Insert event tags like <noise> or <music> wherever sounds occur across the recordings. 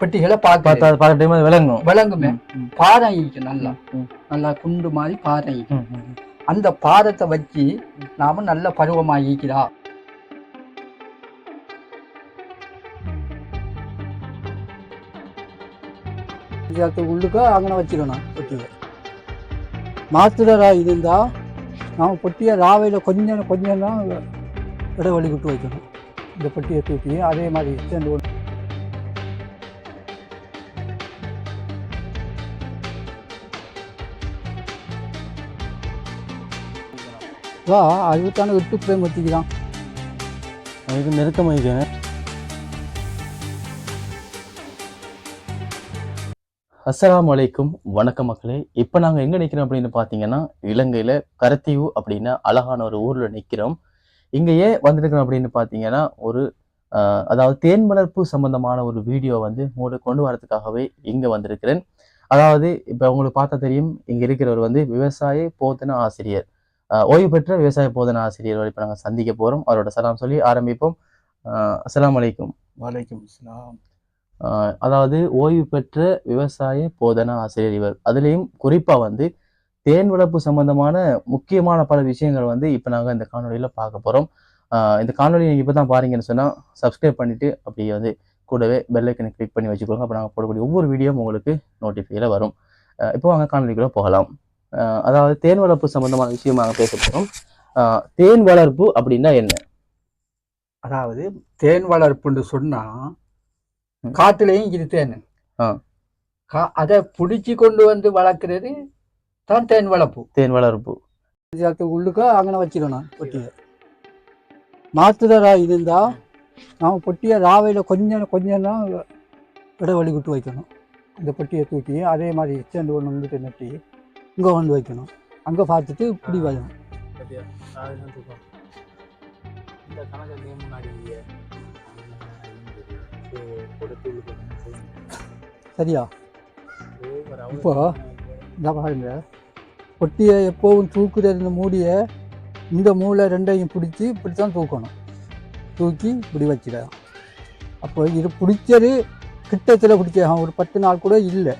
பெட்டிகளை பார்க்க பார்த்தா பார்க்க டைம் விளங்கும். விளங்குமே. ம். பாரம் ஈக்கு நல்லா. நல்லா குண்டு மாதிரி ம். அந்த பாரத்தை வச்சு நாம நல்ல பருவமா ஈக்கிறா இதுக்கு உள்ளுக்க அங்கே வச்சுக்கணும் பொட்டியை. மாத்துறரா இருந்தா நாம் பொட்டியை ராவையில் கொஞ்சம் கொஞ்சம் தான் இடைவெளி விட்டு வைக்கணும். இந்த பொட்டியை தூக்கி அதே மாதிரி சேர்ந்து வா அதுக்கான விட்டு போய் வச்சுக்கிறான். அதுக்கு நெருக்கமாக அஸ்லாம் அலைக்கும் வணக்கம் மக்களே. இப்போ நாங்கள் எங்கே நிற்கிறோம் அப்படின்னு பார்த்தீங்கன்னா இலங்கையில் கரத்தீவு அப்படின்னு அழகான ஒரு ஊரில் நிற்கிறோம் இங்கே ஏன் வந்திருக்கிறோம் அப்படின்னு பார்த்தீங்கன்னா ஒரு அதாவது தேன் வளர்ப்பு சம்பந்தமான ஒரு வீடியோ வந்து உங்களுக்கு கொண்டு வரதுக்காகவே இங்கே வந்திருக்கிறேன். அதாவது இப்போ உங்களுக்கு பார்த்தா தெரியும் இங்கே இருக்கிறவர் வந்து விவசாய போத்தன ஆசிரியர். ஓய்வு பெற்ற விவசாய போதன ஆசிரியர் இப்போ நாங்கள் சந்திக்க போகிறோம் அவரோட சலாம் சொல்லி ஆரம்பிப்போம். அலைக்கும். வலைக்கும் இஸ்லாம் ஆஹ் அதாவது ஓய்வு பெற்ற விவசாய போதனா ஆசிரியர் இவர். அதுலேயும் குறிப்பாக வந்து தேன் வளர்ப்பு சம்பந்தமான முக்கியமான பல விஷயங்கள் வந்து இப்போ நாங்கள் இந்த காணொலியில் பார்க்க போகிறோம் இந்த காணொலி நீங்கள் இப்போ தான் பாருங்கன்னு சொன்னால் சப்ஸ்கிரைப் பண்ணிவிட்டு அப்படியே வந்து கூடவே பெல்லைக்கனை கிளிக் பண்ணி வச்சுக்கோங்க. அப்போ நாங்கள் போடக்கூடிய ஒவ்வொரு வீடியோவும் உங்களுக்கு நோட்டிஃபைல வரும். இப்போ வாங்க காணொலிக்குள்ள போகலாம். அதாவது தேன் வளர்ப்பு சம்பந்தமான விஷயம் நாங்கள் பேச போகிறோம் தேன் வளர்ப்பு அப்படின்னா என்ன? அதாவது தேன் வளர்ப்புன்னு சொன்னா. காட்டுலயும் இது தேன். கா- அதை பிடிச்சி கொண்டு வந்து வளர்க்குறது தான் தேன் வளர்ப்பு. தேன் வளர்ப்பு. உள்ளுக்க அங்கே வச்சுக்கணும் பொட்டியை. மாத்துறரா இருந்தா நாம் பொட்டியை ராவையில் கொஞ்சம் கொஞ்சம் தான் இடைவெளி விட்டு வைக்கணும். இந்த பொட்டியை தூக்கி அதே மாதிரி சேர்ந்து ஒன்று வந்துட்டு நட்டி இங்கே வந்து வைக்கணும். அங்கே பார்த்துட்டு இப்படி முன்னாடி சரியா? இப்போ இந்த பாருங்க. பொட்டியை எப்போவும் தூக்குற இந்த மூடியை இந்த மூளை ரெண்டையும் பிடிச்சி இப்படி தான் தூக்கணும். தூக்கி இப்படி வச்சிடலாம் அப்போ இது பிடிச்சது கிட்டத்தில் பிடிச்ச ஒரு பத்து நாள் கூட இல்லை.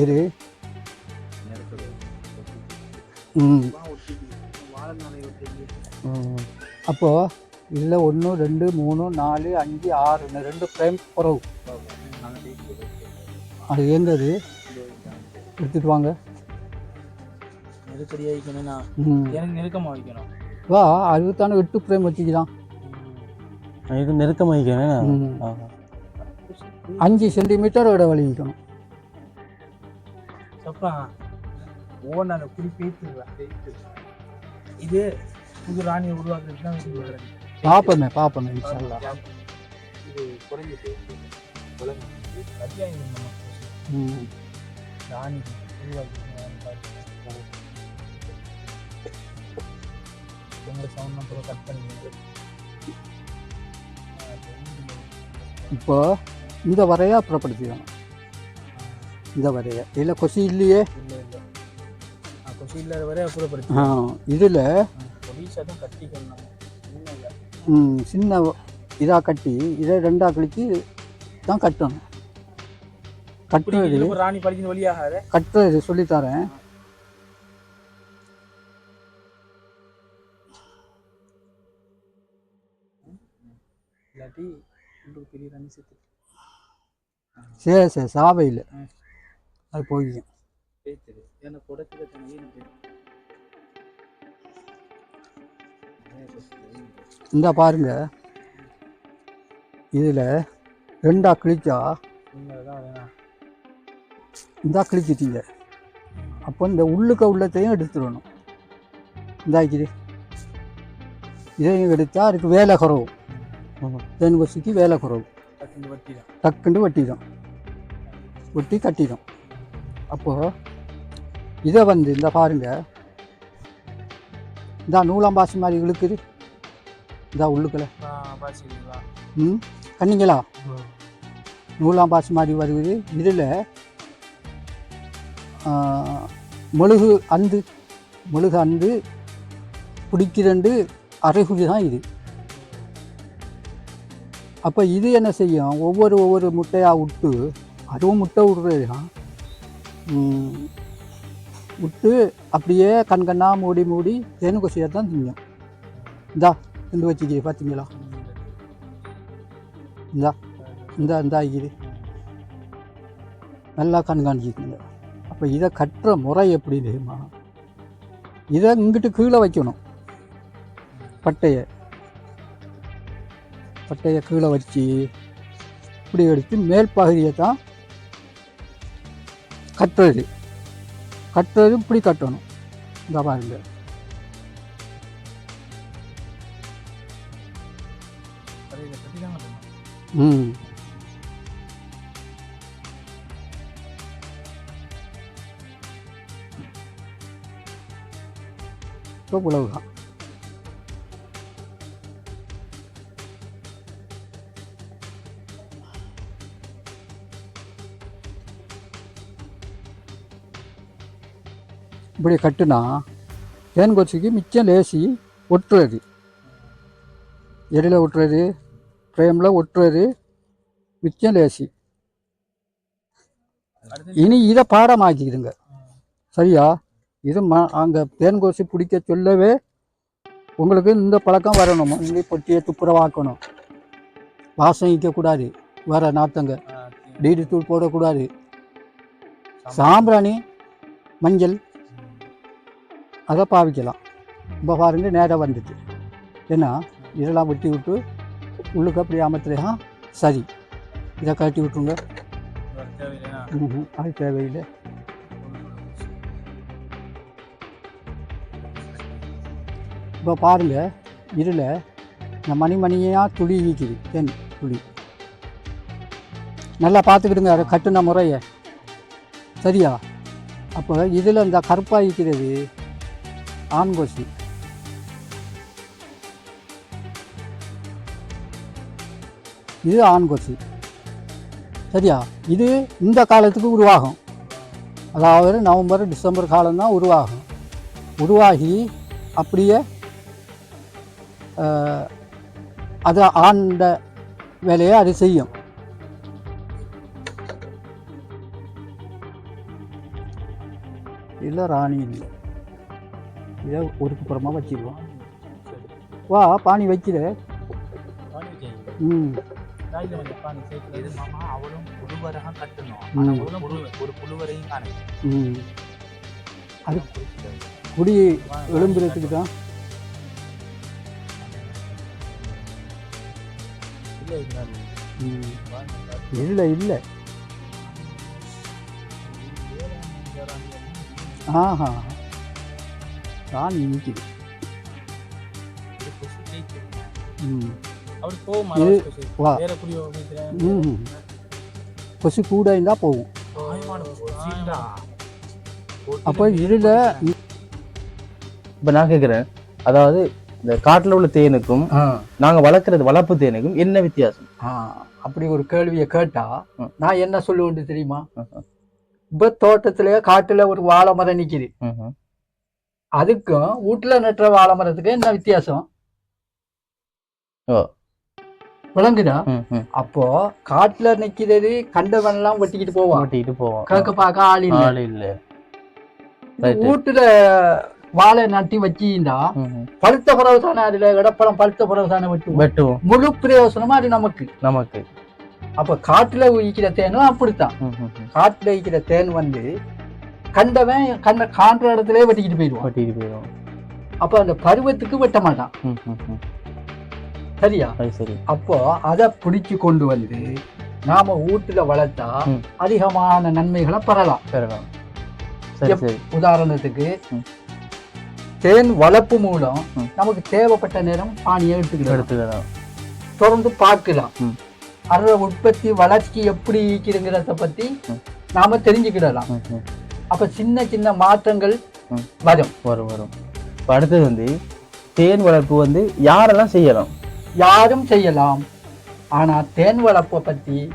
இரு ம். ம். அப்போது இதில் ஒன்று ரெண்டு மூணு நாலு அஞ்சு ஆறு இந்த ரெண்டு ஃப்ரேம் குறவு. அது எங்கது? எடுத்துட்டு வாங்க. நெருக்கடியாக வைக்கணும்னா ம். எனக்கு நெருக்கமாக வைக்கணும். வா அதுதானே எட்டு ஃப்ரேம் வச்சுக்கலாம் இது நெருக்கமாக வைக்கணும். அஞ்சு சென்டிமீட்டர் இடைவெளி வைக்கணும். ஒவ்வொன்றா அந்த குறி பேத்து இது புது ராணியை உருவாக்குறது தான் ஒரு பார்ப்போமே பார்ப்போமே இன்ஷால்லா இது குறைஞ்சிட்டு அத்தியாயம் நம்ம ராணி உருவாக்கி உங்களை சவுண்ட் கூட கட் பண்ணி இப்போ இந்த வரையா அப்புறப்படுத்திக்கணும் இந்த வரைய. இதில் கொசி இல்லையே? இல்லை இல்லை. கொசு இல்லாத வரை அப்புறப்படுத்தி ஆ இதில் பொடிசாக தான் கட்டிக்கணும் ம், சின்ன இதாக கட்டி இதை ரெண்டாக கழிச்சு தான் கட்டணும். கட்டுறது ராணி படிக்கிற வழியாகாத கட்டுறது சொல்லித்தரேன். இல்லாட்டி பெரிய ராணி செத்து சரி சரி சாவையில். அது போய் இந்த பாருங்க. இதில் ரெண்டா கிழிச்சா இந்தா கிழிச்சிட்டீங்க. அப்போ இந்த உள்ளுக்க உள்ளத்தையும் எடுத்துடணும். இந்தாக்கிது இதையும் எடுத்தால் அதுக்கு வேலை குறவு. தேன் கொசிக்கு வேலை குறவு. டக்குன்னு வட்டி டக்குன்னு வெட்டிடும். வெட்டி கட்டிடும். அப்போது இதை வந்து இந்த பாருங்க. இந்த நூலாம்பாசி மாதிரி இழுக்குது. இந்த உள்ளுக்குள்ள. ம் கண்ணிங்களா? நூலாம்பாசி மாதிரி வருது இதில் மெழுகு அந்து மெழுகு அந்து பிடிக்கிறண்டு அறிகுறி தான் இது. அப்போ இது என்ன செய்யும்? ஒவ்வொரு ஒவ்வொரு முட்டையாக விட்டு அதுவும் முட்டை விடுறது தான் விட்டு அப்படியே கண் கண்ணாக மூடி மூடி தேனு தான் திங்கும். இந்தா இந்த வச்சுக்கி பார்த்தீங்களா இந்தா இந்த இந்த இது நல்லா கண்காணிச்சுக்குங்க அப்போ இதை கட்டுற முறை எப்படி தெரியுமா? இதை இங்கிட்டு கீழே வைக்கணும். பட்டையை. பட்டையை கீழே வச்சு இப்படி எடுத்து மேல் பகுதியை தான் கட்டுறது. கட்டுறது இப்படி கட்டணும். இந்த பாருங்க. ம். இப்போ கட்டி தான் இப்படி கட்டுனா தேன் கொச்சிக்கு மிச்சம் லேசி ஒட்டுறது. எடில் ஒட்டுறது ஃப்ரேமில் ஒட்டுறது மிச்சம் லேசி. இனி இதை பாடமாக்கிடுங்க. சரியா? இது ம அங்கே தேன் கொசி பிடிக்க சொல்லவே உங்களுக்கு இந்த பழக்கம் வரணும். இங்கே பொட்டியை துப்புரவாக்கணும். வாசம் வைக்கக்கூடாது. வர நாத்தங்க. டீடி தூள் போடக்கூடாது. சாம்பிராணி மஞ்சள் அதை பாவிக்கலாம். இப்போ பாருங்கள் நேராக வந்துட்டு. ஏன்னா இதெல்லாம் வெட்டி விட்டு உள்ளுக்கு அப்படி அமர்த்துலையா சரி. இதை கட்டி விட்டுருங்க. அது தேவையில்லை. இப்போ பாருங்கள் இதில் இந்த மணி மணியாக துளி ஈக்குது தென் துளி. நல்லா பார்த்துக்கிடுங்க அதை கட்டுன முறையை. சரியா? அப்போ இதில் இந்த கருப்பாக ஈக்கிறது ஆண் இது ஆண்கோசி சரியா? இது இந்த காலத்துக்கு உருவாகும். அதாவது நவம்பர் டிசம்பர் காலம்தான் உருவாகும். உருவாகி அப்படியே அது ஆண்ட வேலையை அது செய்யும். இல்லை ராணி இல்லை இதை ஒருக்கு புறமா வச்சிருவோம். வா பானி வைக்கிற. ம். அது குடி எழும்புறதுக்கு தான். இல்லை இல்லை ஆஹா. நிற்கிது போகுமா இது- கொசு? கூட இருந்தால் போகும். அப்போ இதில் இப்போ நான் கேட்குறேன் அதாவது இந்த காட்டில் உள்ள தேனுக்கும் நாங்கள் வளர்க்குறது வளர்ப்பு தேனுக்கும் என்ன வித்தியாசம்? அப்படி ஒரு கேள்வியை கேட்டா. நான் என்ன சொல்லுவேன் தெரியுமா. இப்போ தோட்டத்திலேயே காட்டுல ஒரு வாழை மரம் நிக்குது. ம்ஹும். அதுக்கும் வீட்டுல நட்டுற வாழை மரத்துக்கு என்ன வித்தியாசம்? ஓ. விளங்குதா. அப்போ காட்டுல நிக்கிறது கண்டவன்லாம் வெட்டிக்கிட்டு போவான் ஓட்டிட்டு போவோம் கேட்க பார்க்க ஆள் இல்லை. ஆள் இல்லை. வீட்டுல வாழை நட்டி வச்சிருந்தா. பழுத்த பிறகு தானே அதுல இடப்பழம் பழுத்த பிறகு தானே வெட்டுவோம். முழு பிரயோசனமா அது நமக்கு. நமக்கு. அப்ப காட்டுல உயிக்கிற தேனும் அப்படித்தான். காட்டுல இருக்கிற தேன் வந்து கண்டவன் கண்ட காண்ற இடத்துல வெட்டிக்கிட்டு போயிடுவான் ஓட்டிட்டு போயிடும் அப்போ அந்த பருவத்துக்கு வெட்ட மாட்டான். சரியா சரி அப்போ அதை பிடிச்சு கொண்டு வந்து நாம வீட்டுல வளர்த்தா. அதிகமான நன்மைகளை பெறலாம் பெறலாம் உதாரணத்துக்கு. தேன் வளர்ப்பு மூலம். நமக்கு தேவைப்பட்ட நேரம் பானியை எடுத்துக்கலாம் தொடர்ந்து பார்க்கலாம். அதோட உற்பத்தி வளர்ச்சி எப்படி ஈக்குதுங்கிறத பத்தி. நாம தெரிஞ்சுக்கிடலாம். அப்ப சின்ன சின்ன மாற்றங்கள். வரும். வரும் வரும். அடுத்தது வந்து தேன் வளர்ப்பு வந்து யாரெல்லாம் செய்யலாம்? யாரும் செய்யலாம். ஆனா தேன் வளர்ப்பை பத்தி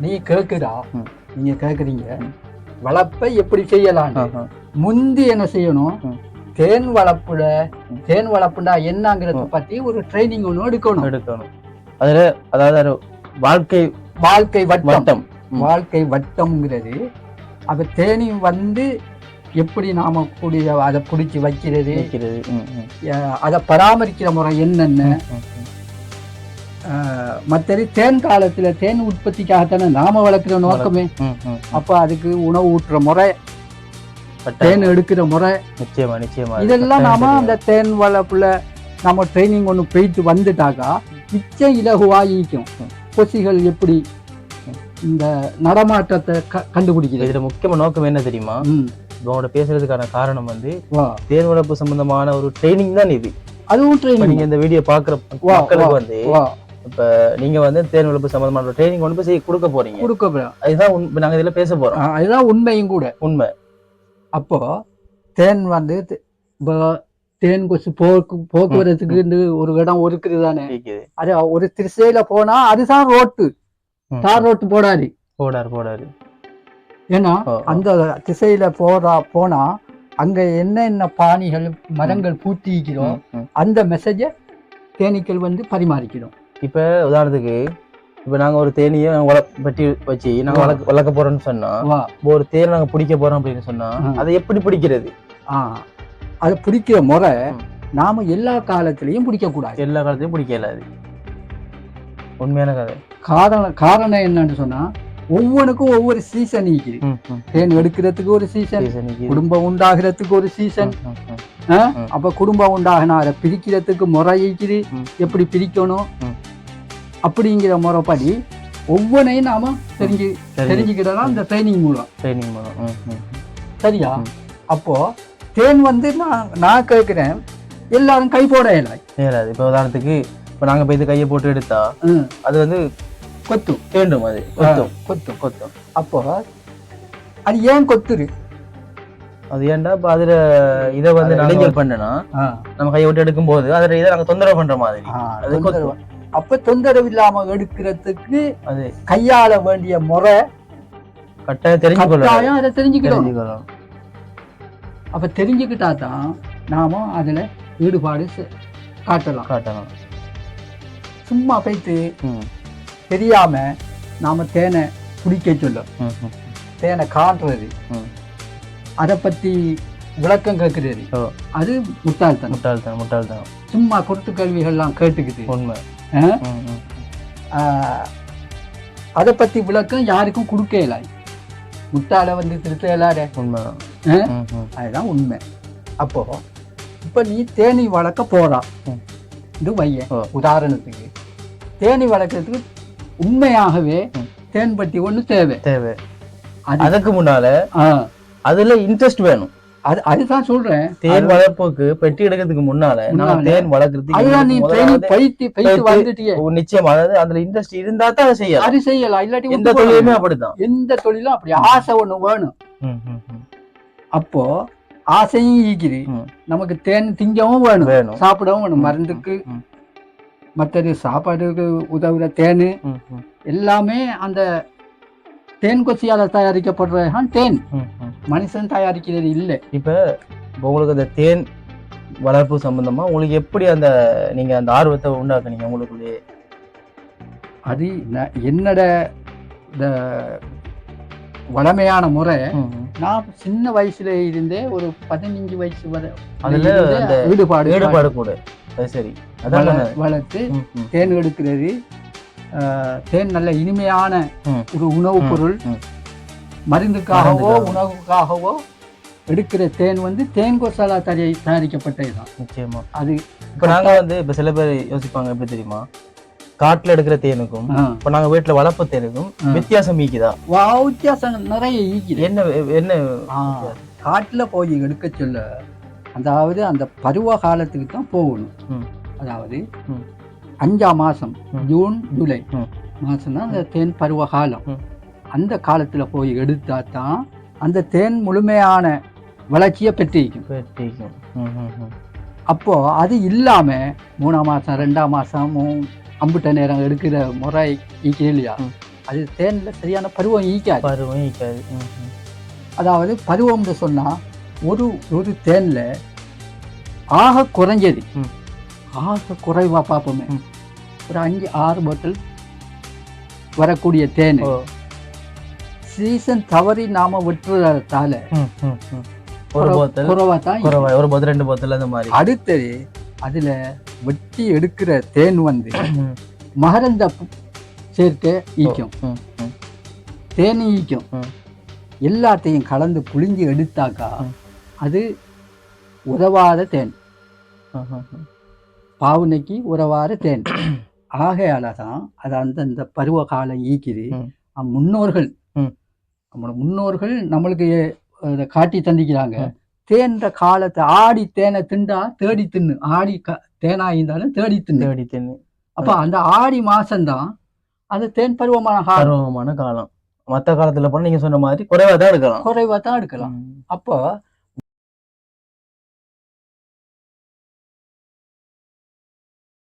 நீ கேக்குறா? ம். நீங்க கேக்குறீங்க. வளர்ப்பை எப்படி செய்யலாம். முந்தி என்ன செய்யணும். தேன் வளர்ப்புல தேன் வளர்ப்புண்டா என்னங்கிறத பத்தி ஒரு ட்ரைனிங் ஒன்று எடுக்கணும். எடுக்கணும். அதுல அதாவது வாழ்க்கை வாழ்க்கை வட்டம். வாழ்க்கை வட்டம்ங்கிறது அப்ப தேனி வந்து எப்படி நாம கூடிய அதை பிடிச்சி வைக்கிறது? அதை பராமரிக்கிற முறை என்னென்ன? மற்றது தேன் காலத்துல தேன் உற்பத்திக்காகத்தானே நாம வளர்க்குற நோக்கமே. அப்ப அதுக்கு உணவு ஊட்டுற முறை. தேன் எடுக்கிற முறை. நிச்சயமா நிச்சயமா. இதெல்லாம் நாம அந்த தேன் வளர்ப்புல நம்ம ட்ரைனிங் ஒன்று போயிட்டு வந்துட்டாக்கா மிச்சம் இலகுவா ஈக்கும். ம். கொசிகள் எப்படி இந்த நடமாட்டத்தை. கண்டுபிடிக்கிறது. இதுல முக்கியமான நோக்கம் என்ன தெரியுமா? ம். உங்களோட பேசுறதுக்கான காரணம் வந்து தேன் வளர்ப்பு சம்பந்தமான ஒரு ட்ரைனிங் தான் இது. அதுவும் இப்ப ட்ரைனிங் நீங்க இந்த வீடியோ பாக்குற மக்களுக்கு வந்து வா நீங்க வந்து தேன் வளர்ப்பு சம்பந்தமான ட்ரைனிங் கொண்டு போய் செய்ய கொடுக்க போறீங்க. கொடுக்க போறோம். அதுதான் இப்ப நாங்க இதுல பேச போறோம். அதுதான் உண்மையும் கூட. உண்மை. அப்போ தேன் வந்து இப்போ தேன் கொசு போக்கு போக்குவரத்துக்கு ஒரு இடம் ஒதுக்குது தானே? இருக்குது. அது ஒரு திசையில போனா அதுதான் ரோட்டு. தார் ரோட்டு போடாது போடாரு போடாரு. ஏன்னா. அந்த திசையில போறா போனா அங்க என்னென்ன பாணிகள் மரங்கள் பூத்திக்கிறோம் ம், ம். அந்த மெசேஜை தேனீக்கள் வந்து பரிமாறிக்கிறோம். இப்ப உதாரணத்துக்கு இப்ப நாங்க ஒரு தேனியை வெட்டி வச்சு நாங்க ஆ. வளர்க்க வளர்க்க போறோம்னு சொன்னா வா. இப்ப ஒரு தேனை நாங்க பிடிக்க போறோம் அப்படின்னு சொன்னா ஆ. அதை எப்படி பிடிக்கிறது? ஆ. அது பிடிக்கிற முறை. நாம எல்லா காலத்திலையும் பிடிக்க கூடாது எல்லா காலத்தையும் பிடிக்க இயலாது உண்மையான கதை. காரணம் காரணம் என்னன்னு சொன்னா ஒவ்வொன்றுக்கும் ஒவ்வொரு சீசன் இருக்குது. தேன் எடுக்கிறதுக்கு ஒரு சீசன். குடும்பம் உண்டாகிறதுக்கு ஒரு சீசன். அப்ப குடும்பம் உண்டாகினா அதை பிரிக்கிறதுக்கு முறை இருக்குது. எப்படி பிரிக்கணும். அப்படிங்கிற முறைப்படி ஒவ்வொன்றையும் நாம தெரிஞ்சு சரி. தெரிஞ்சுக்கிட்டதான் இந்த ட்ரைனிங் மூலம் training மூலம். சரியா. அப்போ தேன் வந்து நான் நான் கேட்கிறேன் எல்லாரும் கை போட இயலாது இப்ப உதாரணத்துக்கு இப்ப நாங்க போய் இது கையை போட்டு எடுத்தா அது வந்து கொத்தும். வேண்டும் அது. கொத்தும் கொத்தும் கொத்தும். அப்போ அது ஏன் கொத்துரு அது ஏன்டா இப்ப அதுல இதை வந்து இளைஞர் பண்ணனா? நம்ம கையை விட்டு எடுக்கும் போது அதுல இதை நாங்க தொந்தரவு பண்ற மாதிரி. அது தொந்தரவு. அப்ப தொந்தரவு இல்லாம எடுக்கிறதுக்கு அது கையாள வேண்டிய முறை கட்டாயம் தெரிஞ்சு கொள்ளணும். கட்டாயம் அதை தெரிஞ்சுக்கணும் தெரிஞ்சுக்கணும் அப்ப தெரிஞ்சுக்கிட்டா தான் நாம அதுல ஈடுபாடு காட்டலாம். காட்டணும் சும்மா போயிட்டு ம், தெரியாம நாம தேனை குடிக்க சொல்லும். தேனை காட்டுறது. அதை பத்தி விளக்கம் கேட்கறது. அது முட்டாள்தனம். முட்டாள்தனம் முட்டாள்தனம். சும்மா குருத்து கேள்விகள்லாம் கேட்டுக்கிட்டு உண்மை. அதை பத்தி விளக்கம் யாருக்கும் கொடுக்க இயலாது முட்டாளை வந்து திருத்த இயலாத உண்மைதான் ஆ? ம், ம். அதுதான் உண்மை. அப்போ இப்ப நீ தேனி வளர்க்க போறா. இது வையன். உதாரணத்துக்கு. தேனி வளர்க்கறதுக்கு உண்மையாகவே ம். தேன் பட்டி ஒண்ணு தேவை. தேவை. அது அதுக்கு முன்னால அதுல இன்ட்ரெஸ்ட் வேணும். அது அதுதான் சொல்றேன். தேன் வளர்ப்புக்கு பெட்டி எடுக்கிறதுக்கு முன்னால நான். தேன் வளர்க்கறதுக்கு அதுதான் நீ ட்ரைனிங் போயிட்டு போயிட்டு வந்துட்டியே நிச்சயம். அதாவது அதுல இன்ட்ரெஸ்ட் இருந்தா தான் அதை செய்யலாம். அது செய்யலாம். இல்லாட்டி எந்த தொழிலுமே போடலாம். அப்படித்தான். எந்த தொழிலும் அப்படி. ஆசை ஒண்ணு வேணும். அப்போ ஆசையும் ம். நமக்கு தேன் திங்கவும் வேணும். வேணும். சாப்பிடவும் வேணும். மருந்துக்கு. மற்றது சாப்பாடுக்கு உதவுற தேன். எல்லாமே அந்த தேன் கொச்சியால தயாரிக்கப்படுறதான் தேன். மனுஷன் தயாரிக்கிறது இல்லை. இப்ப உங்களுக்கு அந்த தேன் வளர்ப்பு சம்பந்தமா உங்களுக்கு எப்படி அந்த நீங்க அந்த ஆர்வத்தை உண்டாக்குனீங்க உங்களுக்குள்ளே அது என்னோட இந்த வளமையான முறை. நான் சின்ன வயசுல இருந்தே ஒரு பதினஞ்சு வயசு வரை அதுல ஈடுபாடு ஈடுபாடு கூட. சரி வளர்த்து. தேன் எடுக்கிறது தேன் நல்ல இனிமையான. ஒரு உணவுப் பொருள். மருந்துக்காகவோ மருந்துக்காக. உணவுக்காகவோ எடுக்கிற தேன் வந்து தேன் கொசாலா தயாரி தயாரிக்கப்பட்டதுதான் நிச்சயமா அது இப்ப நாங்க வந்து இப்ப சில பேர் யோசிப்பாங்க எப்படி தெரியுமா காட்டுல எடுக்கிற தேனுக்கும் இப்ப நாங்க வீட்டுல வளர்ப்பு தேனுக்கும். வித்தியாசம் மீக்குதா வா, வித்தியாசம் நிறைய ஈக்குது என்ன என்ன காட்டுல போய் எடுக்க சொல்ல அதாவது அந்த பருவ காலத்துக்கு தான் போகணும். அதாவது. அஞ்சாம் மாசம் ம். ஜூன் ஜூலை ம். மாசம் தான் அந்த தேன் பருவ காலம். அந்த காலத்துல போய் எடுத்தா தான் அந்த தேன் முழுமையான வளர்ச்சியை பெற்றிருக்கும். அப்போ அது இல்லாம மூணாம் மாசம் ரெண்டாம் மாசம் மூ- அம்புட்ட நேரம் எடுக்கிற முறை ஈக்கு இல்லையா. அது தேன்ல சரியான பருவம் ஈக்காது பருவம் ஈக்காது. அதாவது பருவம்னு சொன்னா ஒரு ஒரு தேன்ல ஆக குறைஞ்சது. ஆக குறைவா பார்ப்போமே. ஒரு அஞ்சு ஆறு பாட்டில் வரக்கூடிய தேன். சீசன் தவறி நாம விட்டுறதால. ஒரு போத்தல் குறைவா தான் ஒரு போத்தல் ரெண்டு போத்தல் அந்த மாதிரி அடுத்தது அதுல வெட்டி எடுக்கிற தேன் வந்து மகரந்த சேர்க்க ஈக்கும். தேனி ஈக்கும். எல்லாத்தையும் கலந்து புழிஞ்சு எடுத்தாக்கா. அது உதவாத தேன். பாவனைக்கு உறவாத தேன். <clears throat> ஆகையால தான் அது அந்தந்த பருவ காலம் ஈக்குது. முன்னோர்கள். நம்மளோட முன்னோர்கள் நம்மளுக்கு காட்டி தந்திக்கிறாங்க. தேன்ற காலத்தை ஆடி தேனை திண்டா தேடி தின்னு. ஆடி தேனா இருந்தாலும் தேடி தின்னு. தேடி தின்னு. அப்ப அந்த ஆடி மாசம்தான் அது தேன் பருவமான பருவமான காலம். மத்த காலத்துல போனா நீங்க சொன்ன மாதிரி குறைவா தான் எடுக்கலாம். குறைவா தான் எடுக்கலாம். அப்போ